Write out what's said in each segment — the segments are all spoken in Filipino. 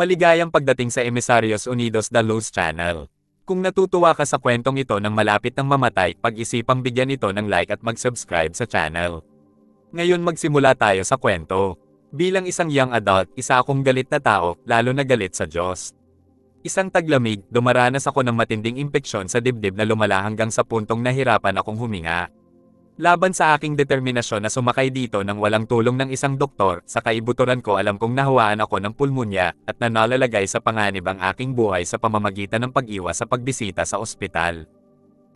Maligayang pagdating sa Emisarios Unidos da Luz Channel. Kung natutuwa ka sa kwentong ito ng malapit ng mamatay, pag-isipang bigyan ito ng like at mag-subscribe sa channel. Ngayon magsimula tayo sa kwento. Bilang isang young adult, isa akong galit na tao, lalo na galit sa Diyos. Isang taglamig, dumaranas ako ng matinding impeksyon sa dibdib na lumala hanggang sa puntong nahirapan akong huminga. Laban sa aking determinasyon na sumakay dito nang walang tulong ng isang doktor, sa kaibuturan ko alam kong nahuwaan ako ng pulmonya at nanalalagay sa panganib ang aking buhay sa pamamagitan ng pag-iwas sa pagbisita sa ospital.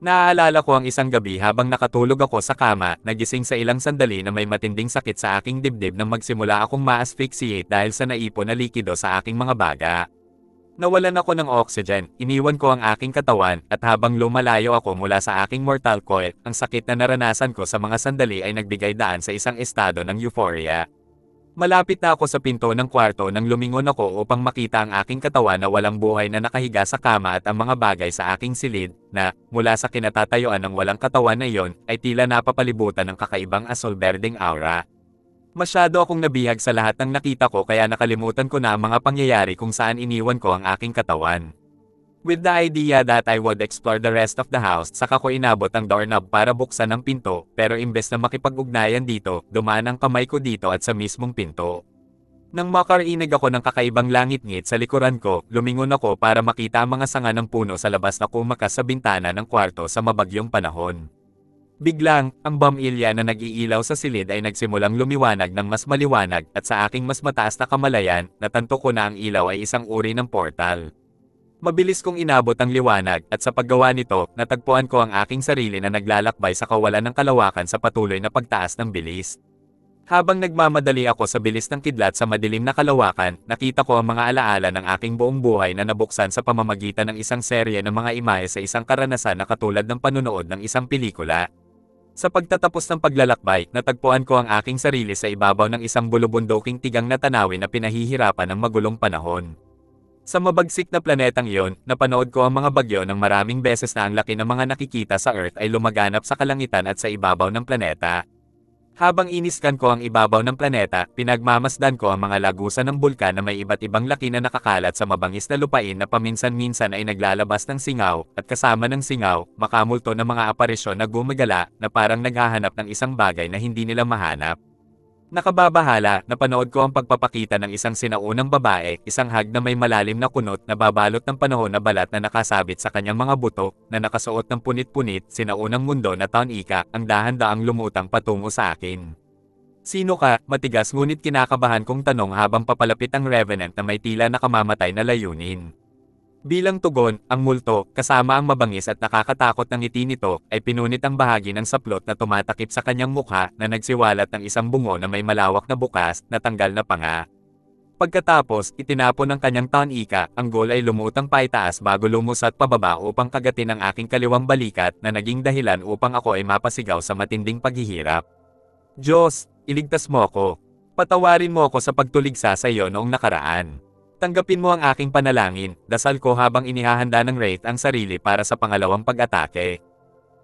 Naaalala ko ang isang gabi habang nakatulog ako sa kama, nagising sa ilang sandali na may matinding sakit sa aking dibdib nang magsimula akong ma-asphyxiate dahil sa naipon na likido sa aking mga baga. Nawalan ako ng oxygen, iniwan ko ang aking katawan, at habang lumalayo ako mula sa aking mortal coil, ang sakit na naranasan ko sa mga sandali ay nagbigay daan sa isang estado ng euphoria. Malapit na ako sa pinto ng kwarto nang lumingon ako upang makita ang aking katawan na walang buhay na nakahiga sa kama at ang mga bagay sa aking silid, na, mula sa kinatatayuan ng walang katawan na iyon, ay tila napapalibutan ng kakaibang asol-berding aura. Masyado akong nabihag sa lahat ng nakita ko kaya nakalimutan ko na ang mga pangyayari kung saan iniwan ko ang aking katawan. With the idea that I would explore the rest of the house, saka ko inabot ang doorknob para buksan ang pinto, pero imbes na makipag-ugnayan dito, dumaan ang kamay ko dito at sa mismong pinto. Nang makarinig ako ng kakaibang langit-ngit sa likuran ko, lumingon ako para makita ang mga sanga ng puno sa labas na kumakas sa bintana ng kwarto sa mabagyong panahon. Biglang, ang bomilya na nag-iilaw sa silid ay nagsimulang lumiwanag ng mas maliwanag at sa aking mas mataas na kamalayan, natanto ko na ang ilaw ay isang uri ng portal. Mabilis kong inabot ang liwanag at sa paggawa nito, natagpuan ko ang aking sarili na naglalakbay sa kawalan ng kalawakan sa patuloy na pagtaas ng bilis. Habang nagmamadali ako sa bilis ng kidlat sa madilim na kalawakan, nakita ko ang mga alaala ng aking buong buhay na nabuksan sa pamamagitan ng isang serye ng mga imahe sa isang karanasan na katulad ng panunood ng isang pelikula. Sa pagtatapos ng paglalakbay, natagpuan ko ang aking sarili sa ibabaw ng isang bulubundoking tigang na tanawin na pinahihirapan ng magulong panahon. Sa mabagsik na planetang iyon, napanood ko ang mga bagyo ng maraming beses na ang laki ng mga nakikita sa Earth ay lumaganap sa kalangitan at sa ibabaw ng planeta. Habang iniskan ko ang ibabaw ng planeta, pinagmamasdan ko ang mga lagusan ng bulkan na may iba't ibang laki na nakakalat sa mabangis na lupain na paminsan-minsan ay naglalabas ng singaw, at kasama ng singaw, makamulto ng mga aparisyon na gumagala, na parang naghahanap ng isang bagay na hindi nila mahanap. Nakababahala, napanood ko ang pagpapakita ng isang sinaunang babae, isang hag na may malalim na kunot na babalot ng panahon na balat na nakasabit sa kanyang mga buto, na nakasuot ng punit-punit, sinaunang mundo na taon ika, ang dahan-daang lumutang patungo sa akin. Sino ka? Matigas ngunit kinakabahan kong tanong habang papalapit ang Revenant na may tila nakamamatay na layunin. Bilang tugon, ang multo, kasama ang mabangis at nakakatakot ng ngiti nito, ay pinunit ang bahagi ng saplot na tumatakip sa kanyang mukha na nagsiwalat ng isang bungo na may malawak na bukas, na tanggal na panga. Pagkatapos, itinapon ng kanyang taon-ika, ang gol ay lumutang paitaas bago lumusat pababa upang kagatin ang aking kaliwang balikat na naging dahilan upang ako ay mapasigaw sa matinding paghihirap. Diyos, iligtas mo ako. Patawarin mo ako sa pagtuligsa sa iyo noong nakaraan. Tanggapin mo ang aking panalangin, dasal ko habang inihahanda ng Wraith ang sarili para sa pangalawang pag-atake.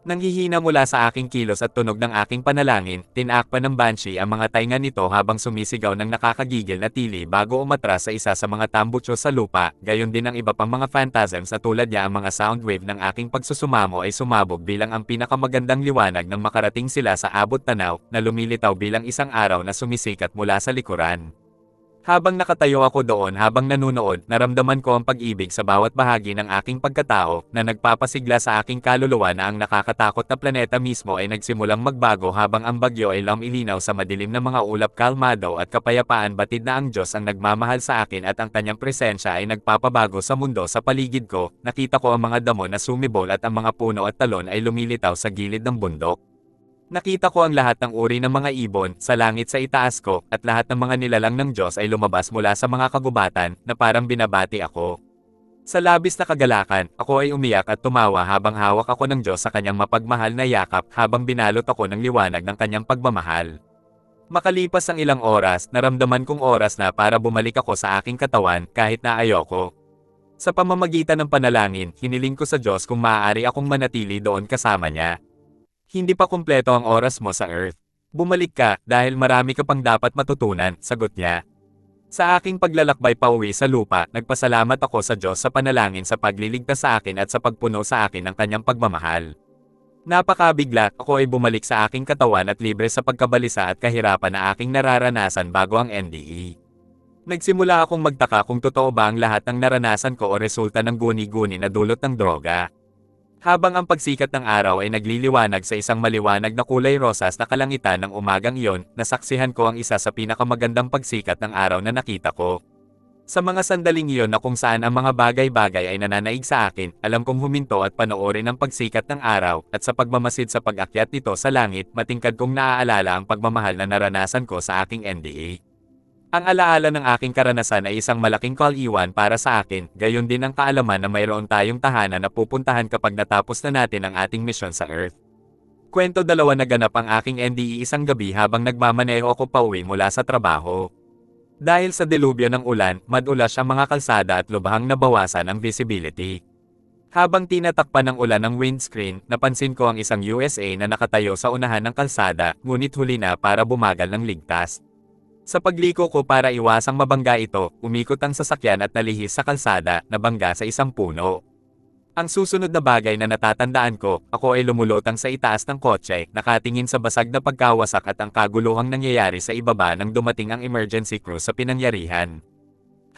Nanghihina mula sa aking kilos at tunog ng aking panalangin, tinakpan ng Banshee ang mga tainga nito habang sumisigaw ng nakakagigil na tili bago umatras sa isa sa mga tambutso sa lupa, gayon din ang iba pang mga phantasms na tulad niya ang mga sound wave ng aking pagsusumamo ay sumabog bilang ang pinakamagandang liwanag nang makarating sila sa abot tanaw, na lumilitaw bilang isang araw na sumisikat mula sa likuran. Habang nakatayo ako doon habang nanunood, naramdaman ko ang pag-ibig sa bawat bahagi ng aking pagkatao, na nagpapasigla sa aking kaluluwa na ang nakakatakot na planeta mismo ay nagsimulang magbago habang ang bagyo ay lumilinaw sa madilim na mga ulap kalmado at kapayapaan batid na ang Diyos ang nagmamahal sa akin at ang kanyang presensya ay nagpapabago sa mundo sa paligid ko, nakita ko ang mga damo na sumibol at ang mga puno at talon ay lumilitaw sa gilid ng bundok. Nakita ko ang lahat ng uri ng mga ibon sa langit sa itaas ko at lahat ng mga nilalang ng Diyos ay lumabas mula sa mga kagubatan na parang binabati ako. Sa labis na kagalakan, ako ay umiyak at tumawa habang hawak ako ng Diyos sa kanyang mapagmahal na yakap habang binalot ako ng liwanag ng kanyang pagmamahal. Makalipas ang ilang oras, naramdaman kong oras na para bumalik ako sa aking katawan kahit na ayoko. Sa pamamagitan ng panalangin, hiniling ko sa Diyos kung maaari akong manatili doon kasama niya. Hindi pa kumpleto ang oras mo sa Earth. Bumalik ka dahil marami ka pang dapat matutunan, sagot niya. Sa aking paglalakbay pauwi sa lupa, nagpasalamat ako sa Diyos sa panalangin sa pagliligtas sa akin at sa pagpuno sa akin ng kanyang pagmamahal. Napakabigla, ako ay bumalik sa aking katawan at libre sa pagkabalisa at kahirapan na aking nararanasan bago ang NDE. Nagsimula akong magtaka kung totoo ba ang lahat ng naranasan ko o resulta ng guni-guni na dulot ng droga. Habang ang pagsikat ng araw ay nagliliwanag sa isang maliwanag na kulay rosas na kalangitan ng umagang iyon, nasaksihan ko ang isa sa pinakamagandang pagsikat ng araw na nakita ko. Sa mga sandaling iyon na kung saan ang mga bagay-bagay ay nananaig sa akin, alam kong huminto at panoorin ang pagsikat ng araw, at sa pagmamasid sa pag-akyat nito sa langit, matingkad kong naaalala ang pagmamahal na naranasan ko sa aking NDA. Ang alaala ng aking karanasan ay isang malaking kaliwan para sa akin, gayon din ang kaalaman na mayroon tayong tahanan na pupuntahan kapag natapos na natin ang ating misyon sa Earth. Kwento dalawa naganap ang aking NDE isang gabi habang nagmamaneho ako pauwi mula sa trabaho. Dahil sa delubyo ng ulan, madulas ang mga kalsada at lubhang nabawasan ang visibility. Habang tinatakpan ng ulan ang windscreen, napansin ko ang isang USA na nakatayo sa unahan ng kalsada, ngunit huli na para bumagal ng ligtas. Sa pagliko ko para iwasang mabangga ito, umikot ang sasakyan at nalihis sa kalsada, nabangga sa isang puno. Ang susunod na bagay na natatandaan ko, ako ay lumulutang sa itaas ng kotse, nakatingin sa basag na pagkawasak at ang kaguluhang nangyayari sa ibaba nang dumating ang emergency crew sa pinangyarihan.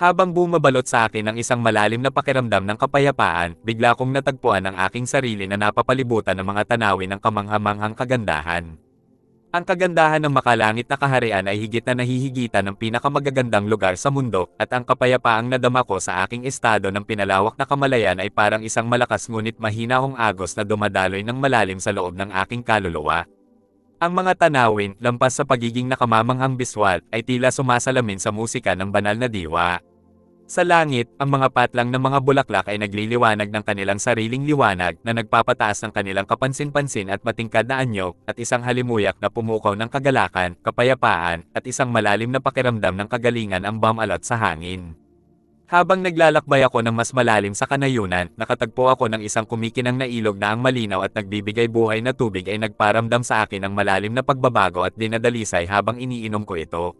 Habang bumabalot sa akin ang isang malalim na pakiramdam ng kapayapaan, bigla kong natagpuan ang aking sarili na napapalibutan ng mga tanawin ng kamanghamanghang kagandahan. Ang kagandahan ng makalangit na kaharian ay higit na nahihigitan ng pinakamagagandang lugar sa mundo, at ang kapayapaang nadama ko sa aking estado ng pinalawak na kamalayan ay parang isang malakas ngunit mahinahong agos na dumadaloy ng malalim sa loob ng aking kaluluwa. Ang mga tanawin, lampas sa pagiging nakamamanghang biswal, ay tila sumasalamin sa musika ng banal na diwa. Sa langit, ang mga patlang ng mga bulaklak ay nagliliwanag ng kanilang sariling liwanag na nagpapataas ng kanilang kapansin-pansin at matingkad na anyo, at isang halimuyak na pumukaw ng kagalakan, kapayapaan, at isang malalim na pakiramdam ng kagalingan ang bumalot sa hangin. Habang naglalakbay ako ng mas malalim sa kanayunan, nakatagpo ako ng isang kumikinang na ilog na ang malinaw at nagbibigay buhay na tubig ay nagparamdam sa akin ng malalim na pagbabago at dinadalisay habang iniinom ko ito.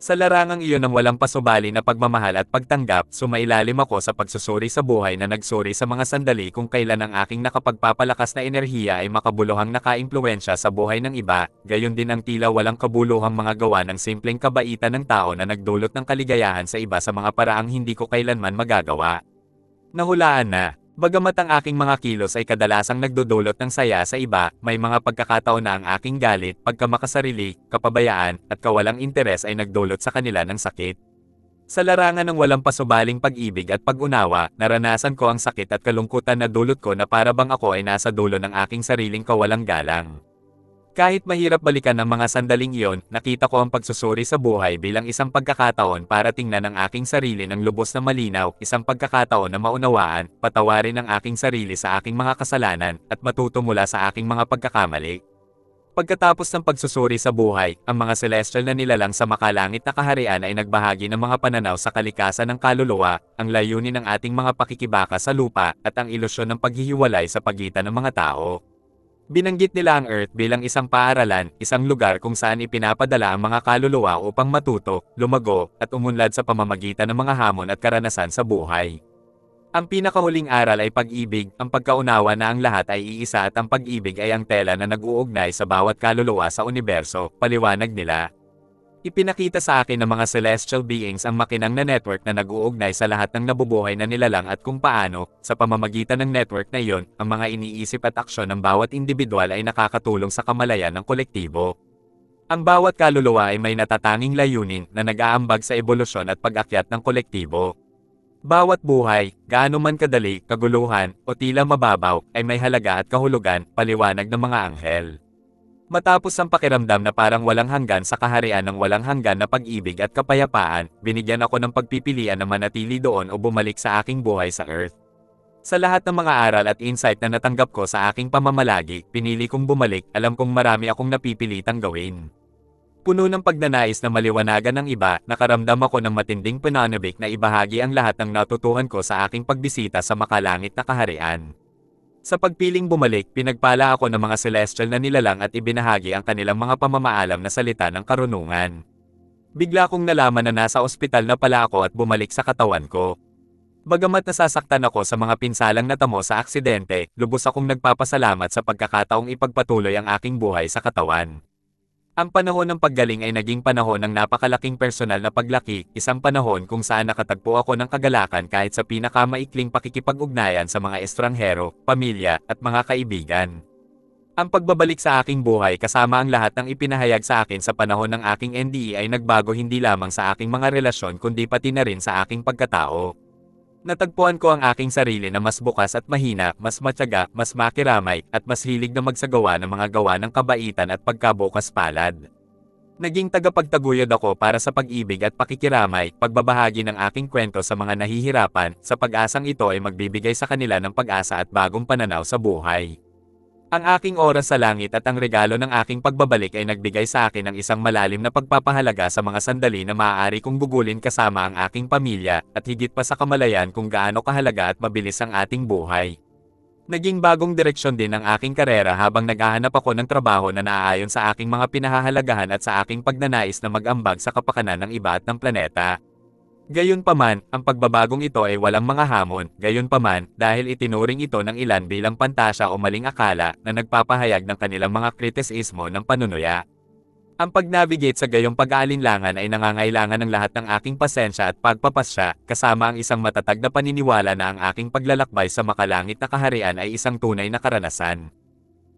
Sa larangang iyon ng walang pasubali na pagmamahal at pagtanggap, sumailalim ako sa pagsusuri sa buhay na nagsuri sa mga sandali kung kailan ang aking nakapagpapalakas na enerhiya ay makabuluhang nakaimpluensya sa buhay ng iba, gayon din ang tila walang kabuluhang mga gawa ng simpleng kabaitan ng tao na nagdulot ng kaligayahan sa iba sa mga paraang hindi ko kailanman magagawa. Nahulaan na, Bagamat ang aking mga kilos ay kadalasang nagdudulot ng saya sa iba, may mga pagkakataon na ang aking galit, pagkamakasarili, kapabayaan, at kawalang interes ay nagdulot sa kanila ng sakit. Sa larangan ng walang pasubaling pag-ibig at pag-unawa, naranasan ko ang sakit at kalungkutan na dulot ko na para bang ako ay nasa dulo ng aking sariling kawalang galang. Kahit mahirap balikan ang mga sandaling iyon, nakita ko ang pagsusuri sa buhay bilang isang pagkakataon para tingnan ang aking sarili ng lubos na malinaw, isang pagkakataon na maunawaan, patawarin ang aking sarili sa aking mga kasalanan, at matuto mula sa aking mga pagkakamali. Pagkatapos ng pagsusuri sa buhay, ang mga celestial na nilalang sa makalangit na kaharian ay nagbahagi ng mga pananaw sa kalikasan ng kaluluwa, ang layunin ng ating mga pakikibaka sa lupa, at ang ilusyon ng paghihiwalay sa pagitan ng mga tao. Binanggit nila ang Earth bilang isang paaralan, isang lugar kung saan ipinapadala ang mga kaluluwa upang matuto, lumago, at umunlad sa pamamagitan ng mga hamon at karanasan sa buhay. Ang pinakahuling aral ay pag-ibig, ang pagkaunawa na ang lahat ay iisa at ang pag-ibig ay ang tela na nag-uugnay sa bawat kaluluwa sa universo, paliwanag nila. Ipinakita sa akin ng mga celestial beings ang makinang na network na nag-uugnay sa lahat ng nabubuhay na nilalang at kung paano, sa pamamagitan ng network na iyon, ang mga iniisip at aksyon ng bawat individual ay nakakatulong sa kamalayan ng kolektibo. Ang bawat kaluluwa ay may natatanging layunin na nag-aambag sa ebolusyon at pag-akyat ng kolektibo. Bawat buhay, gaano man kadali, kaguluhan, o tila mababaw, ay may halaga at kahulugan, paliwanag ng mga anghel. Matapos ang pakiramdam na parang walang hanggan sa kaharian ng walang hanggan na pag-ibig at kapayapaan, binigyan ako ng pagpipilian na manatili doon o bumalik sa aking buhay sa Earth. Sa lahat ng mga aral at insight na natanggap ko sa aking pamamalagi, pinili kong bumalik, alam kong marami akong napipilitang gawin. Puno ng pagnanais na maliwanagan ng iba, nakaramdam ako ng matinding pananabik na ibahagi ang lahat ng natutuhan ko sa aking pagbisita sa makalangit na kaharian. Sa pagpiling bumalik, pinagpala ako ng mga celestial na nilalang at ibinahagi ang kanilang mga pamamaalam na salita ng karunungan. Bigla kong nalaman na nasa ospital na pala ako at bumalik sa katawan ko. Bagamat nasasaktan ako sa mga pinsalang natamo sa aksidente, lubos akong nagpapasalamat sa pagkakataong ipagpatuloy ang aking buhay sa katawan. Ang panahon ng paggaling ay naging panahon ng napakalaking personal na paglaki, isang panahon kung saan nakatagpo ako ng kagalakan kahit sa pinakamaikling pakikipag-ugnayan sa mga estranghero, pamilya, at mga kaibigan. Ang pagbabalik sa aking buhay kasama ang lahat ng ipinahayag sa akin sa panahon ng aking NDE ay nagbago hindi lamang sa aking mga relasyon kundi pati na rin sa aking pagkatao. Natagpuan ko ang aking sarili na mas bukas at mahina, mas matyaga, mas makiramay, at mas hilig na magsagawa ng mga gawa ng kabaitan at pagkabukas palad. Naging tagapagtaguyod ako para sa pag-ibig at pakikiramay, pagbabahagi ng aking kwento sa mga nahihirapan, sa pag-asang ito ay magbibigay sa kanila ng pag-asa at bagong pananaw sa buhay. Ang aking oras sa langit at ang regalo ng aking pagbabalik ay nagbigay sa akin ng isang malalim na pagpapahalaga sa mga sandali na maaari kong gugulin kasama ang aking pamilya, at higit pa sa kamalayan kung gaano kahalaga at mabilis ang ating buhay. Naging bagong direksyon din ang aking karera habang naghahanap ako ng trabaho na naaayon sa aking mga pinahahalagahan at sa aking pagnanais na mag-ambag sa kapakanan ng iba at ng planeta. Gayunpaman, ang pagbabagong ito ay walang mga hamon, gayunpaman, dahil itinuring ito ng ilan bilang pantasya o maling akala na nagpapahayag ng kanilang mga kritisismo ng panunuya. Ang pag-navigate sa gayong pag-aalinlangan ay nangangailangan ng lahat ng aking pasensya at pagpapasya, kasama ang isang matatag na paniniwala na ang aking paglalakbay sa makalangit na kaharian ay isang tunay na karanasan.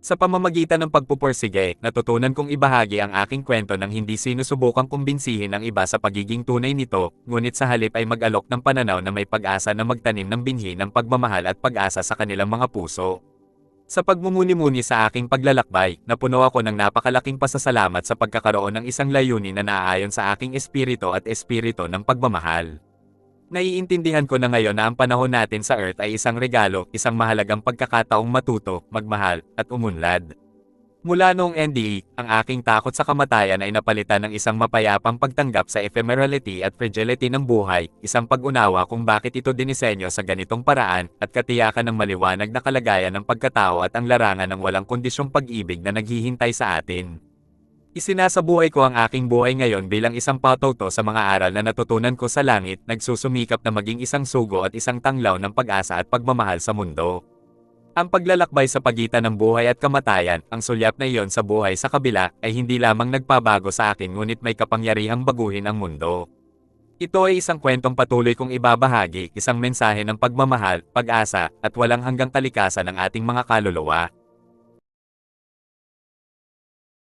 Sa pamamagitan ng pagpupursige, natutunan kong ibahagi ang aking kwento ng hindi sinusubukang kumbinsihin ang iba sa pagiging tunay nito, ngunit sa halip ay mag-alok ng pananaw na may pag-asa na magtanim ng binhi ng pagmamahal at pag-asa sa kanilang mga puso. Sa pagmumuni-muni sa aking paglalakbay, napuno ako ng napakalaking pasasalamat sa pagkakaroon ng isang layunin na naaayon sa aking espiritu at espiritu ng pagmamahal. Naiintindihan ko na ngayon na ang panahon natin sa Earth ay isang regalo, isang mahalagang pagkakataong matuto, magmahal, at umunlad. Mula noong NDE, ang aking takot sa kamatayan ay napalitan ng isang mapayapang pagtanggap sa ephemerality at fragility ng buhay, isang pag-unawa kung bakit ito dinisenyo sa ganitong paraan, at katiyakan ng maliwanag na kalagayan ng pagkatao at ang larangan ng walang kondisyong pag-ibig na naghihintay sa atin. Isinasabuhay ko ang aking buhay ngayon bilang isang patoto sa mga aral na natutunan ko sa langit, nagsusumikap na maging isang sugo at isang tanglaw ng pag-asa at pagmamahal sa mundo. Ang paglalakbay sa pagitan ng buhay at kamatayan, ang sulyap na iyon sa buhay sa kabila, ay hindi lamang nagpabago sa akin ngunit may kapangyarihang baguhin ang mundo. Ito ay isang kwentong patuloy kong ibabahagi, isang mensahe ng pagmamahal, pag-asa, at walang hanggang kalikasan ng ating mga kaluluwa.